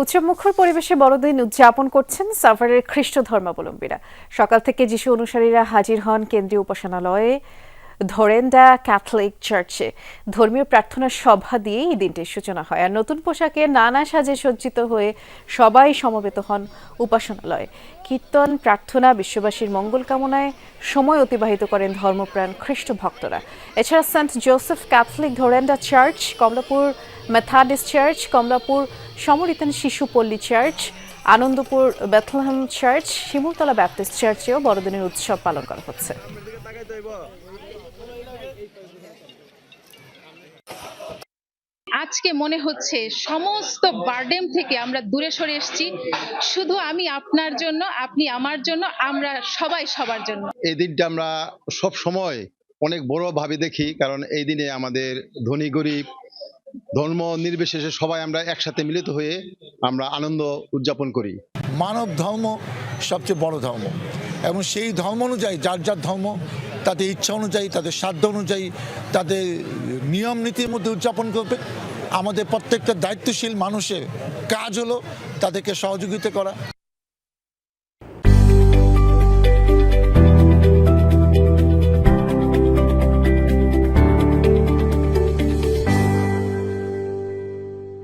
উৎসবমুখর পরিবেশে বড়দিন উদযাপন করছেন সাভারের খ্রিস্ট ধর্মাবলম্বীরা। সকাল থেকে যিশু অনুসারীরা হাজির হন কেন্দ্রীয় উপাসনালয়ে ধরেন্দা ক্যাথলিক চার্চে। ধর্মীয় প্রার্থনা সভা দিয়ে এই দিনটির সূচনা হয়। আর নতুন পোশাকে নানা সাজে সজ্জিত হয়ে সবাই সমবেত হন উপাসনালয়ে। কীর্তন, প্রার্থনা, বিশ্ববাসীর মঙ্গল কামনায় সময় অতিবাহিত করেন ধর্মপ্রাণ খ্রিস্ট ভক্তরা। এছাড়া saint Joseph Catholic Dharenda church, Kamalapur Methodist church Kamalapur Samaritan Shishu Palli church Anandapur Bethlehem church Shimultala Baptist চার্চেও বড়দিনের উৎসব পালন করা হচ্ছে। আজকে মনে হচ্ছে সমস্ত বার্ডেম থেকে আমরা দূরে সরে এসেছি। শুধু আমি আপনার জন্য আপনি আমার জন্য আমরা সবাই সবার জন্য। এই দিনটা আমরা সব সময় অনেক বড় ভাবে দেখি কারণ এই দিনে আমাদের ধনী গরিব ধর্ম নির্বিশেষে সবাই আমরা একসাথে মিলিত হয়ে আমরা আনন্দ উদযাপন করি। মানব ধর্ম সবচেয়ে বড় ধর্ম। এবং সেই ধর্ম অনুযায়ী, যার যার ধর্ম, তাদের ইচ্ছা অনুযায়ী, তাদের সাধ্য অনুযায়ী, তাদের নিয়ম নীতির মধ্যে উদযাপন করবে। আমাদের প্রত্যেকটা দায়িত্বশীল মানুষের কাজ হলো তাদেরকে সহযোগিতা করা।